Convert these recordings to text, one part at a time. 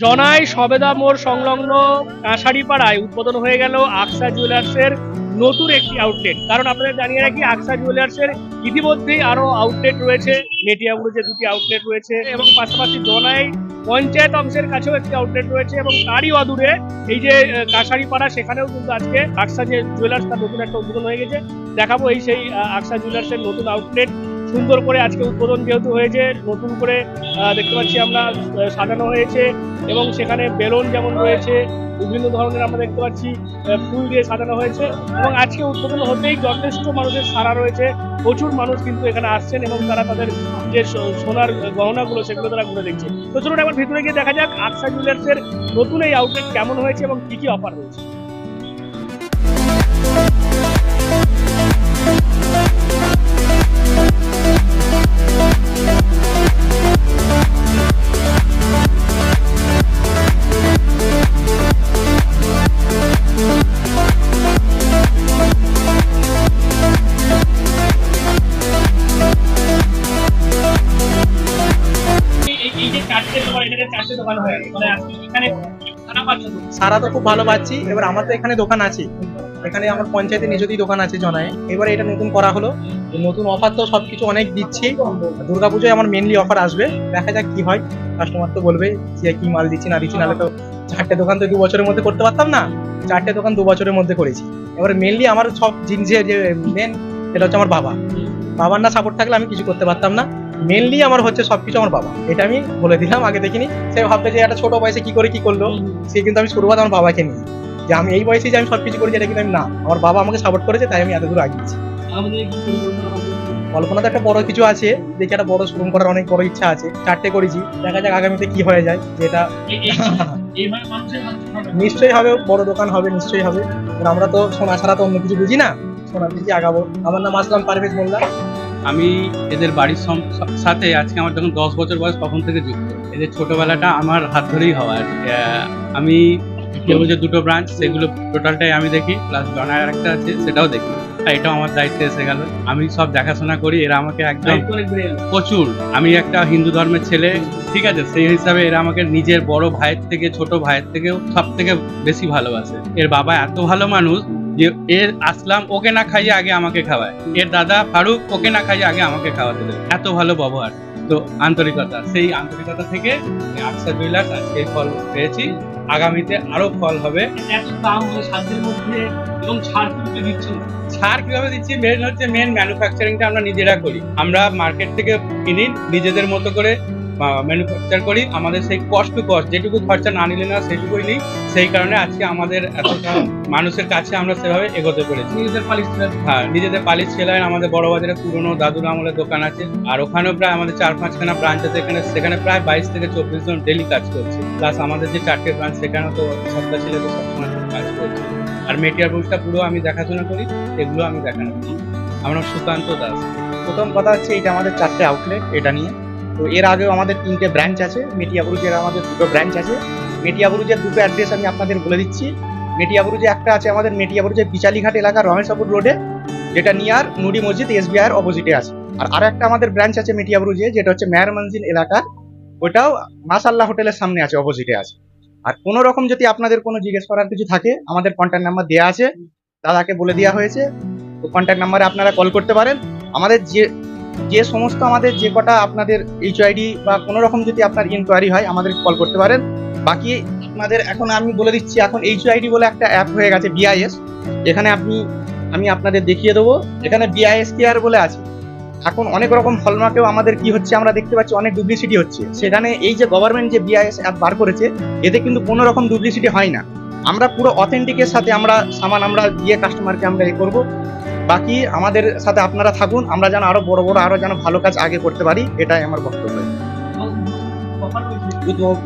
জনাই সবেদা মোড় সংলগ্ন কাঁসারিপাড়ায় উদ্বোধন হয়ে গেল আকসা জুয়েলার্সের নতুন একটি আউটলেট কারণ আপনাদের জানিয়ে রাখি, আকসা জুয়েলার্সের ইতিমধ্যেই আরও আউটলেট রয়েছে মেটিয়াপুরে দুটি আউটলেট রয়েছে, এবং পাশাপাশি জনাই পঞ্চায়েত অংশের কাছেও একটি আউটলেট রয়েছে, এবং তারই অদূরে এই যে কাঁসারিপাড়া, সেখানেও কিন্তু আজকে আকসা যে জুয়েলার্স তার নতুন একটা উদ্বোধন হয়ে গেছে। দেখাবো এই সেই আকসা জুয়েলার্সের নতুন আউটলেট সুন্দর করে আজকে উদ্বোধন যেহেতু হয়েছে, নতুন করে দেখতে পাচ্ছি আমরা সাজানো হয়েছে এবং সেখানে বেলুন যেমন রয়েছে, বিভিন্ন ধরনের আমরা দেখতে পাচ্ছি ফুল দিয়ে সাজানো হয়েছে এবং আজকে উদ্বোধন হতেই যথেষ্ট মানুষের সারা রয়েছে। প্রচুর মানুষ কিন্তু এখানে আসছেন এবং তারা তাদের যে সোনার গহনাগুলো সেগুলো তারা ঘুরে দেখছে। তো চলুন একবার ভিতরে গিয়ে দেখা যাক আকসা জুয়েলার্সের নতুন এই আউটলেট কেমন হয়েছে এবং কি কি অফার রয়েছে। সারা তো খুব ভালো পাচ্ছি। এবার আমার তো এখানে দোকান আছে। এখানে আমার পঞ্চায়েতে নিজেরই দোকান আছে জনায়। এবারে এটা নতুন করা হলো। নতুন অফার তো সবকিছু অনেক দিচ্ছি। দুর্গাপুজোয় আমার মেনলি অফার আসবে। দেখা যাক কি হয়। কাস্টমার তো বলবে যে কি মাল দিচ্ছি, না দিচ্ছি। নাহলে তো চারটে দোকান তো দু বছরের মধ্যে করতে পারতাম না। চারটে দোকান দু বছরের মধ্যে করেছি। এবার মেনলি আমার সব জিনিসের যে মেন সেটা হচ্ছে আমার বাবা। বাবার না সাপোর্ট থাকলে আমি কিছু করতে পারতাম না। মেনলি আমার হচ্ছে সবকিছু আমার বাবা। এটা আমি বলে দিলাম আগে দেখিনি। সে ভাবতে যে একটা ছোট বয়সে কি করে কি করল। সে কিন্তু আমি শুরুবাত আমার বাবাকে নিয়ে। যে আমি এই বয়সে যে আমি সবকিছু করেছি এটা কিন্তু আমি না। আমার বাবা আমাকে সাপোর্ট করেছে তাই আমি এত দূর আগিয়েছি? কল্পনা তো একটা বড় কিছু আছে। দেখি একটা বড় শোরুম করার অনেক বড় ইচ্ছা আছে। চারটে করেছি। দেখা যাক আগামীতে কি হয়ে যায় যেটা। নিশ্চয়ই হবে বড় দোকান হবে নিশ্চয়ই হবে। আমরা তো সোনা ছাড়া তো অন্য কিছু বুঝি না। সোনার দিকে আগাবো। আমার নাম আসলাম পারভেজ মোল্লা। আমি এদের বাড়ির সাথে আজকে আমার যখন দশ বছর বয়স তখন থেকে যুক্ত। এদের ছোটবেলাটা আমার হাত ধরেই হওয়া। আর কি। আহ, আমি কেউ যে দুটো ব্রাঞ্চ সেগুলো টোটালটাই আমি দেখি প্লাস জনার একটা আছে সেটাও দেখি। এটাও আমার দায়িত্বে এসে গেল। আমি সব দেখাশোনা করি এরা আমাকে একদম। প্রচুর। আমি একটা হিন্দু ধর্মের ছেলে ঠিক আছে? সেই হিসাবে এরা আমাকে নিজের বড় ভাইয়ের থেকে ছোট ভাইয়ের থেকেও সব থেকে বেশি ভালোবাসে। এর বাবা এত ভালো মানুষ যে এর আসলাম ওকে না খাইয়ে আগে আমাকে খাওয়ায়। এর দাদা ফারুক ওকে না খাইয়ে আগে আমাকে খাওয়াতে দেয় এত ভালো ব্যবহার। তো আন্তরিকতা সেই আন্তরিকতা থেকে আমি আকসা জুয়েলার্স আজকে ফল পেয়েছি। আগামীতে আরও ফল হবে। এবং ছাড় কিন্তু দিচ্ছে? ছাড় কীভাবে দিচ্ছি? মেন হচ্ছে মেন ম্যানুফ্যাকচারিংটা আমরা নিজেরা করি। আমরা মার্কেট থেকে কিনি নিজেদের মতো করে ম্যানুফ্যাকচার করি আমাদের সেই কস্ট টু কস্ট যেটুকু খরচা না নিলে না সেটুকুই নিই সেই কারণে আজকে আমাদের এতটা মানুষের কাছে আমরা সেভাবে এগোতে পেরেছি। নিজেদের পালিশ হ্যাঁ নিজেদের পালিশ সেলাইন আমাদের বড় বাজারে পুরনো দাদুর আমলের দোকান আছে আর ওখানেও প্রায় আমাদের চার পাঁচখানা ব্রাঞ্চ আছে এখানে সেখানে প্রায় বাইশ থেকে চব্বিশ জন ডেলি কাজ করছে। প্লাস আমাদের যে চারটে ব্রাঞ্চ সেখানেও তো সপ্তাহ ছেলে তো সবসময় কাজ করছে। আর মেটিয়ার বুকটা পুরো আমি দেখাশোনা করি এগুলো আমি দেখানো করি। আমার সুকান্ত দাস। প্রথম কথা হচ্ছে এটা আমাদের চারটে আউটলেট এটা নিয়ে। তো এর আগেও আমাদের তিনটে ব্রাঞ্চ আছে মেটিয়াবুরুজের আমাদের দুটো ব্রাঞ্চ আছে। মেটিয়াবুরুজের দুটো অ্যাড্রেস আমি আপনাদের বলে দিচ্ছি। মেটিয়াবুরুজে একটা আছে আমাদের মেটিয়াবুরুজের বিচালিঘাট এলাকা রমেশাপুর রোডে যেটা নিয়ার নুডি মসজিদ এসবিআই এর অপোজিটে আছে। আর আর একটা আমাদের ব্রাঞ্চ আছে মেটিয়াবুরুজে যেটা হচ্ছে মেয়ার মঞ্জিল এলাকার ওটাও মাসাল্লাহ হোটেলের সামনে আছে অপোজিটে আছে। আর কোনো রকম যদি আপনাদের কোনো জিজ্ঞেস করার কিছু থাকে, আমাদের কন্ট্যাক্ট নাম্বার দেওয়া আছে, দাদাকে বলে দেওয়া হয়েছে। তো কন্ট্যাক্ট নাম্বারে আপনারা কল করতে পারেন। আমাদের যে যে সমস্ত আমাদের যে কটা আপনাদের এইচআইডি বা কোনো রকম যদি আপনার ইনকোয়ারি হয়, আমাদের কল করতে পারেন। বাকি আপনাদের এখন আমি বলে দিচ্ছি, এখন এইচআইডি বলে একটা অ্যাপ হয়ে গেছে বিআইএস এখানে আপনি, আমি আপনাদের দেখিয়ে দেবো। এখানে বিআইএস কেয়ার বলে আছে। এখন অনেক রকম হলমার্কেও আমাদের কি হচ্ছে, আমরা দেখতে পাচ্ছি অনেক ডুপ্লিসিটি হচ্ছে। সেখানে এই যে গভর্নমেন্ট যে বিআইএস অ্যাপ বার করেছে, এতে কিন্তু কোনো রকম ডুপ্লিসিটি হয় না। আমরা পুরো অথেন্টিকের সাথে আমরা, সামান আমরা দিয়ে কাস্টমারকে আমরা এ করব। বাকি আমাদের সাথে আপনারা থাকুন, আমরা যেন আরও বড় বড়, আরও যেন ভালো কাজ আগে করতে পারি, এটাই আমার বক্তব্য।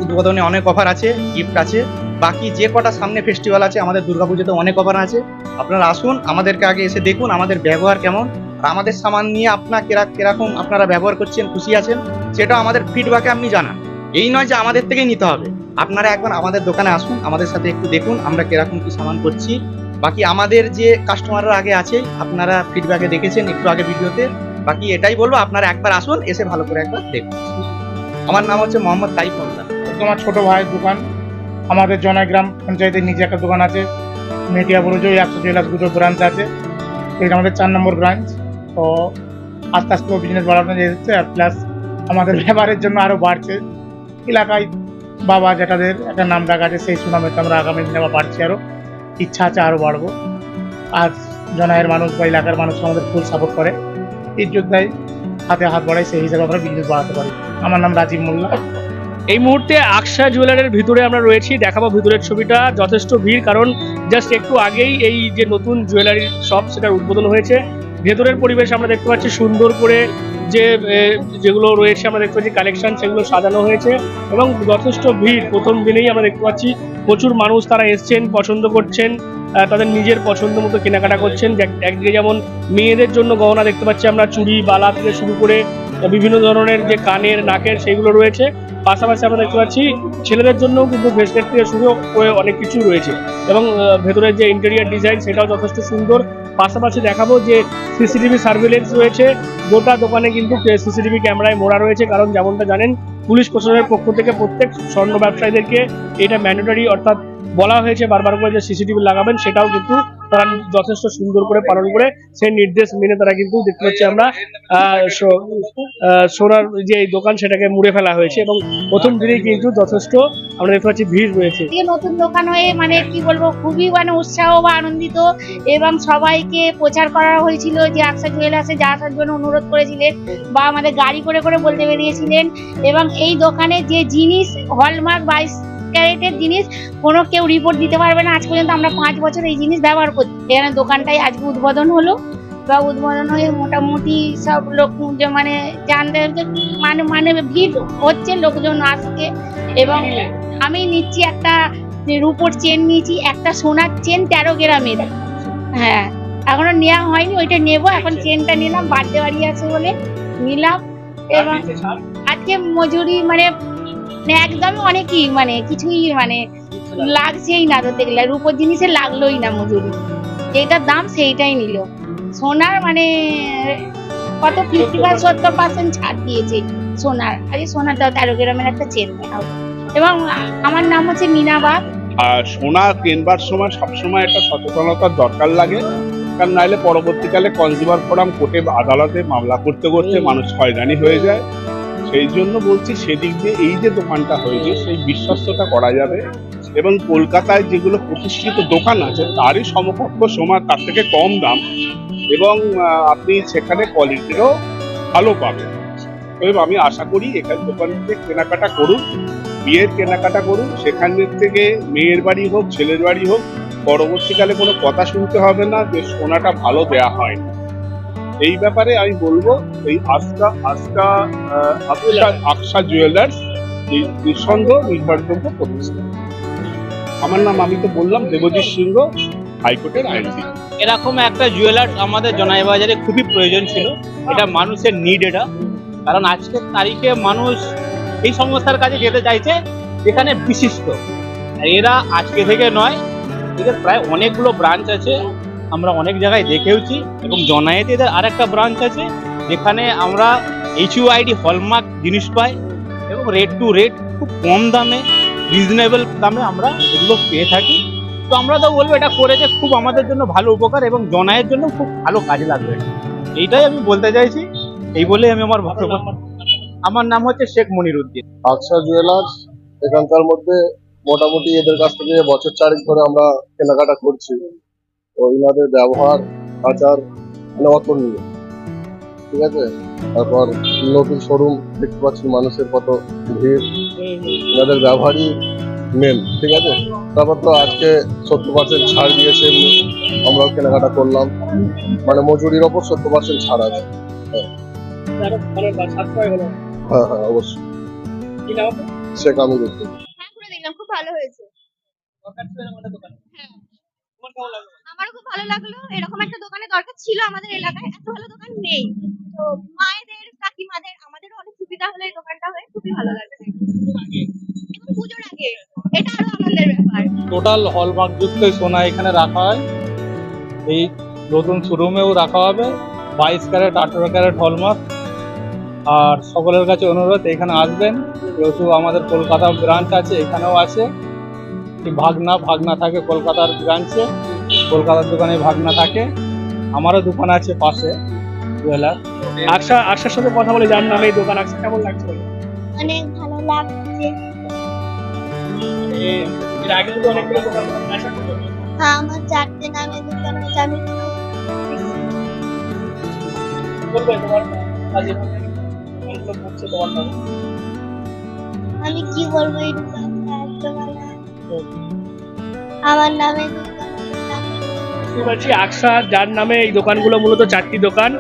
উদ্বোধনে অনেক অফার আছে গিফট আছে, বাকি যে কটা সামনে ফেস্টিভ্যাল আছে, আমাদের দুর্গাপুজোতে অনেক অফার আছে। আপনারা আসুন, আমাদেরকে আগে এসে দেখুন, আমাদের ব্যবহার কেমন। আর আমাদের সামান নিয়ে আপনার কেরা, কীরকম আপনারা ব্যবহার করছেন, খুশি আছেন সেটা আমাদের ফিডব্যাকে আপনি জানান। এই নয় যে আমাদের থেকেই নিতে হবে। আপনারা একবার আমাদের দোকানে আসুন, আমাদের সাথে একটু দেখুন, আমরা কীরকম কি সামান করছি। বাকি আমাদের যে কাস্টমাররা আগে আছে, আপনারা ফিডব্যাকে দেখেছেন একটু আগে ভিডিওতে। বাকি এটাই বলব, আপনারা একবার আসুন, এসে ভালো করে একবার দেখুন। আমার নাম হচ্ছে মোহাম্মদ তাইফ মোল্লা তোমার ছোট ভাইয়ের দোকান, আমাদের জনাগ্রাম পঞ্চায়েতের নিজে একটা দোকান আছে, মেটিয়া বুরুজে একশো জুয়েলার্স দুটো ব্রাঞ্চ আছে। এটা আমাদের চার নম্বর ব্রাঞ্চ তো আস্তে আস্তে বিজনেস বাড়ানো যাচ্ছে আর প্লাস আমাদের ব্যবহারের জন্য আরও বাড়ছে। এলাকায় বাবা যেটাদের একটা নাম ডাক আছে, সেই সুনামেতে আমরা আগামী দিনে বাড়ছি আরও ইচ্ছা আছে আরও বাড়বো। আর জনায়ের মানুষ বা এলাকার মানুষ আমাদের ফুল সাপোর্ট করে। এর যোদ্ধায় হাতে হাত বাড়াই সেই হিসাবে আমরা বিজনেস বাড়াতে পারি। আমার নাম রাজীব মোল্লা। এই মুহূর্তে আকশা জুয়েলারের ভিতরে আমরা রয়েছি, দেখাবো ভিতরের ছবিটা। যথেষ্ট ভিড়, কারণ জাস্ট একটু আগেই এই যে নতুন জুয়েলারি শপ সেটার উদ্বোধন হয়েছে। ভেতরের পরিবেশ আমরা দেখতে পাচ্ছি। সুন্দর করে যে যেগুলো রয়েছে আমরা দেখতে পাচ্ছি কালেকশন সেগুলো সাজানো হয়েছে এবং যথেষ্ট ভিড়। প্রথম দিনেই আমরা দেখতে পাচ্ছি, প্রচুর মানুষ তারা এসছেন, পছন্দ করছেন তাদের নিজের পছন্দ মতো কেনাকাটা করছেন। এক- একদিকে যেমন মেয়েদের জন্য গহনা দেখতে পাচ্ছি আমরা, চুড়ি, বালা থেকে শুরু করে বিভিন্ন ধরনের যে কানের, নাকের সেগুলো রয়েছে। পাশাপাশি আমরা দেখতে পাচ্ছি, ছেলেদের জন্য কিন্তু ভেস্টের থেকে শুরু করে অনেক কিছু রয়েছে এবং ভেতরের যে ইন্টেরিয়ার ডিজাইন সেটাও যথেষ্ট সুন্দর। পাশাপাশি দেখাবো যে সিসিটিভি সার্ভিলেন্স রয়েছে। গোটা দোকানে কিন্তু সিসিটিভি ক্যামেরায় মোড়া রয়েছে, কারণ যেমনটা জানেন, পুলিশ প্রশাসনের পক্ষ থেকে প্রত্যেক স্বর্ণ ব্যবসায়ীদেরকে এটা ম্যান্ডেটরি অর্থাৎ বলা হয়েছে বারবার করে যে সিসিটিভি লাগাবেন, সেটাও কিন্তু তারা যথেষ্ট সুন্দর করে পালন করে সেই নির্দেশ মেনে তারা কিন্তু দেখতে পাচ্ছি আমরা সোনার যে দোকান সেটাকে মুড়ে ফেলা হয়েছে এবং প্রথম দিনেই কিন্তু যথেষ্ট আমরা দেখতে পাচ্ছি ভিড় রয়েছে। নতুন দোকান হয়ে মানে কি বলব, খুবই মানে উৎসাহ বা আনন্দিত এবং সবাইকে প্রচার করা হয়েছিল যে আকসা জুয়েলার্সে যা আসার জন্য অনুরোধ করেছিলেন বা আমাদের গাড়ি করে করে বলতে বেরিয়েছিলেন এবং এই দোকানে যে জিনিস, হলমার্ক বাইশ ক্যারেটের জিনিস কোনো কেউ রিপোর্ট দিতে পারবে না। আজ পর্যন্ত আমরা পাঁচ বছর এই জিনিস ব্যবহার করছি। এখানে দোকানটাই আজকে উদ্বোধন হলো। বা উদ্বোধন হয়ে মোটামুটি সব লোক যে মানে জানতে মানে মানে ভিড় হচ্ছে লোকজন আসছে। এবং আমি নিচ্ছি একটা রূপোর চেন নিয়েছি একটা সোনার চেন তেরো গ্রামের। হ্যাঁ এখনও নেওয়া হয়নি ওইটা নেব। এখন চেনটা নিলাম বার্থডে বাড়ি আছে বলে নিলাম। এবং আজকে মজুরি মানে মানে একদমই অনেকই মানে কিছুই মানে লাগছেই না ধরতে গেলে রূপোর জিনিসে লাগলোই না মজুরি। যেটার দাম সেইটাই নিল। সোনার মানে কত ফিফটি বা সত্তর পার্সেন্ট ছাড় দিয়েছে সোনার। আরে সোনার দাও তেরো গ্রামের একটা চেন দেখাও এবং আমার নাম হচ্ছে মিনা বাগ। আর সোনা কেনবার সময় সবসময় একটা সচেতনতার দরকার লাগে। কারণ নাহলে পরবর্তীকালে কনজিউমার ফোরাম কোর্টে আদালতে মামলা করতে করতে মানুষ হয়রানি হয়ে যায়। সেই জন্য বলছি সেদিক দিয়ে এই যে দোকানটা হয়েছে, সেই বিশ্বস্ততা করা যাবে। এবং কলকাতায় যেগুলো প্রতিষ্ঠিত দোকান আছে, তারই সমকক্ষ সময় তার থেকে কম দাম। এবং আপনি সেখানে কোয়ালিটিরও ভালো পাবেন। এবং আমি আশা করি এখান দোকান থেকে কেনাকাটা করুন, বিয়ের কেনাকাটা করুন। সেখান থেকে মেয়ের বাড়ি হোক, ছেলের বাড়ি হোক, পরবর্তীকালে কোনো কথা শুনতে হবে না যে সোনাটা ভালো দেয়া হয়। এই ব্যাপারে আমি বলব এই আস্থা আহ, আকশা আকশা জুয়েলার্স নিঃসন্দেহ নির্ভরযোগ্য প্রতিষ্ঠান আমার নাম আমি তো বললাম দেবজিৎ সিংহ হাইকোর্টের আইনজীবী। এরকম একটা জুয়েলার্স আমাদের জনাই বাজারে খুবই প্রয়োজন ছিল। এটা মানুষের নিড এটা। কারণ আজকের তারিখে মানুষ এই সংস্থার কাছে যেতে চাইছে যেখানে বিশিষ্ট। এরা আজকে থেকে নয় এদের প্রায় অনেকগুলো ব্রাঞ্চ আছে। আমরা অনেক জায়গায় দেখেওছি এবং জনায়েতে এদের আর একটা ব্রাঞ্চ আছে, যেখানে আমরা এইচইউআইডি হলমার্ক জিনিস পাই এবং রেট টু রেট খুব কম দামে রিজনেবল দামে আমরা এগুলো পেয়ে থাকি। তো আমরা তো বলব এটা করেছে খুব আমাদের জন্য ভালো উপকার এবং জনায়ের জন্য খুব ভালো কাজে লাগবে। এইটাই আমি বলতে চাইছি, এই বলেই আমি আমার আমার নাম হচ্ছে শেখ মনিরুদ্দিন। আকশা জুয়েলার্স, এখানকার মধ্যে মোটামুটি এদের কাছ থেকে বছর চারেক ধরে আমরা কেনাকাটা করছি। তো এনাদের ব্যবহার আচার মানে অতুলনীয়। ঠিক আছে? তারপর নতুন শোরুম দেখতে পাচ্ছি মানুষের কত ভিড়। এনাদের ব্যবহারই মেন ঠিক আছে? তারপর তো আজকে সত্তর পার্সেন্ট ছাড় দিয়েছে এমনি। আমরাও কেনাকাটা করলাম। মানে মজুরির ওপর সত্তর পার্সেন্ট ছাড় আছে। মানে হলো হ্যাঁ হ্যাঁ অবশ্যই। শেখ আমি দেখতে হ্যাঁ দিলাম। খুব ভালো হয়েছে। আমারও খুব ভালো লাগল। এরকম একটা দোকানে দরকার ছিল আমাদের এলাকায়। এত ভালো দোকান নেই। তো মায়েদের কাকিমাদের আমাদেরও অনেক সুবিধা হলো এই দোকানটা হয়ে। খুবই ভালো লাগছে এবং পুজোর আগে। এটা আরও আনন্দের ব্যাপার। টোটাল হলমার্ক যুক্ত সোনা এখানে রাখা হয়। এই নতুন শোরুমেও রাখা হবে। বাইশ ক্যারেট আঠেরো ক্যারেট হলমার্ক আর সকলের কাছে অনুরোধ এখানে আসবেন। যেহেতু আমাদের কলকাতা ব্রাঞ্চ আছে এখানেও আছে। কি ভাগনা ভাগনা থাকে কলকাতার ব্রাঞ্চে কলকাতার দোকানে ভাগনা থাকে। আমারও দোকান আছে পাশে জুয়েলার। আকসা আকসার সাথে কথা বলে যার নামে এই দোকান আকসা কেমন লাগছে অনেক ভালো লাগছে। এর আগে তো অনেকগুলো দোকান আছে হ্যাঁ আমার চারটে নামে দোকান আছে আমি কি বলব এই দোকানটা ভালো আমার নামে বুঝতে পারছি আকসা যার নামে এই দোকানগুলো মূলত চারটি দোকান।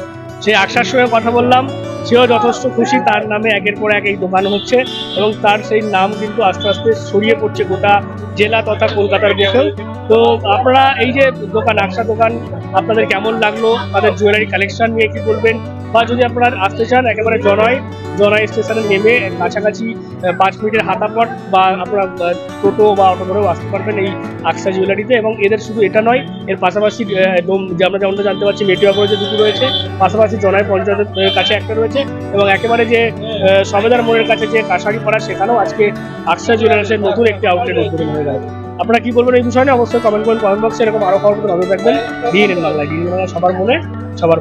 সেই আকসার সঙ্গে কথা বললাম। সেও যথেষ্ট খুশি তার নামে একের পর এক এই দোকান হচ্ছে এবং তার সেই নাম কিন্তু আস্তে আস্তে ছড়িয়ে পড়ছে গোটা জেলা তথা কলকাতার বুকেও তো আপনারা এই যে দোকান আকসা দোকান আপনাদের কেমন লাগল? তাদের জুয়েলারি কালেকশন নিয়ে কি বলবেন? বা যদি আপনারা আসতে চান, একেবারে জনয় জনয় স্টেশনে নেমে কাছাকাছি পাঁচ মিনিটের হাতাপট বা আপনারা টোটো বা অটো করেও আসতে পারবেন এই আকসা জুয়েলারিতে এবং এদের শুধু এটা নয়, এর পাশাপাশি আমরা যেমনটা জানতে পারছি মেটিয়া কলেজে দুটো রয়েছে, পাশাপাশি জনাই পঞ্চায়েতের কাছে একটা রয়েছে এবং একেবারে যে সবেদার মোড়ের কাছে যে কাশারি পাড়া, সেখানেও আজকে আকসা জুয়েলার্সের নতুন একটি আউটলেট উদ্বোধন হয়ে গেল। আপনারা কি বলবেন এই বিষয়ে অবশ্যই কমেন্ট করুন কমেন্ট বক্সে এরকম আরও খবর নজর রাখবেন। ডিএনএন বাংলা ডিএনএন বাংলা সবার মনে, সবার